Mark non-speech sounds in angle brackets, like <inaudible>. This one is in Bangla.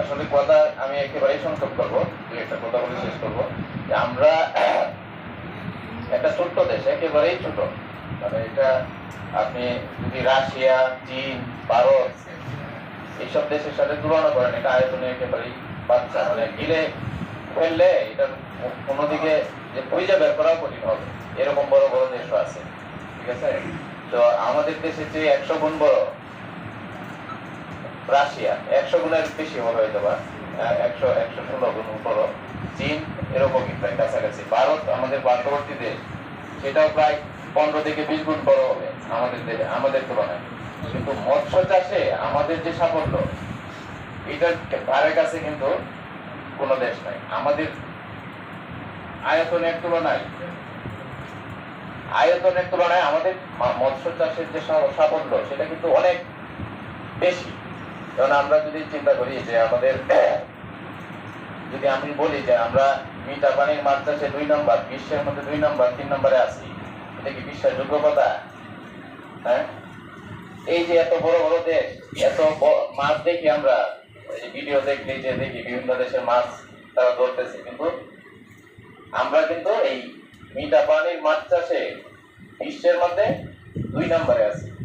আসলে কথা আমি একেবারেই সংক্ষেপ করব, দুই একটা কথা বলে শেষ করব। আমরা একটা ছোট্ট দেশ, একেবারেই ছোট। মানে এটা আপনি যদি রাশিয়া, চীন, ভারত এইসব দেশের সাথে তুলনা করেন, এটা আয়তনে একেবারেই বাচ্চা। মানে গিলে ফেললে এটা কোনোদিকে যে পয়সা বের করাও কঠিন হবে। এরকম বড় বড় দেশও আছে, ঠিক আছে? তো আমাদের দেশে যে একশো গুণ বড় রাশিয়া, একশো গুণের বেশি হবে হয়তো বা একশো একশো ষোলো গুণ বড় চীন এরকমই প্রায় কাছাকাছি। ভারত আমাদের পার্শ্ববর্তী দেশ, সেটাও প্রায় পনেরো থেকে বিশ গুণ বড় হবে আমাদের দেশে আমাদের তুলনায়। কিন্তু মৎস্য চাষে আমাদের যে সাফল্য, এটার ধারে কাছে কিন্তু কোনো দেশ নাই। আমাদের আয়তনের তুলনায় আয়তনের তুলনায় আমাদের মৎস্য চাষের যে সাফল্য, সেটা কিন্তু অনেক বেশি। কারণ আমরা যদি চিন্তা করি যে আমাদের <coughs> যদি আমি বলি যে আমরা মিঠা পানির মাছ চাষে দুই নম্বর, বিশ্বের মধ্যে দুই নম্বর, তিন নম্বরে আছি। এটা কি বিশ্বাসযোগ্য কথা? হ্যাঁ? এই যে এত বড় বড় দেশ, এত মাছ দেখি আমরা। ভিডিও দেখলি যে দেখি বিভিন্ন দেশের মাছ তারা ধরতেছে, কিন্তু আমরা কিন্তু এই মিঠা পানির মাছ চাষে বিশ্বের মধ্যে দুই নম্বরে আছি।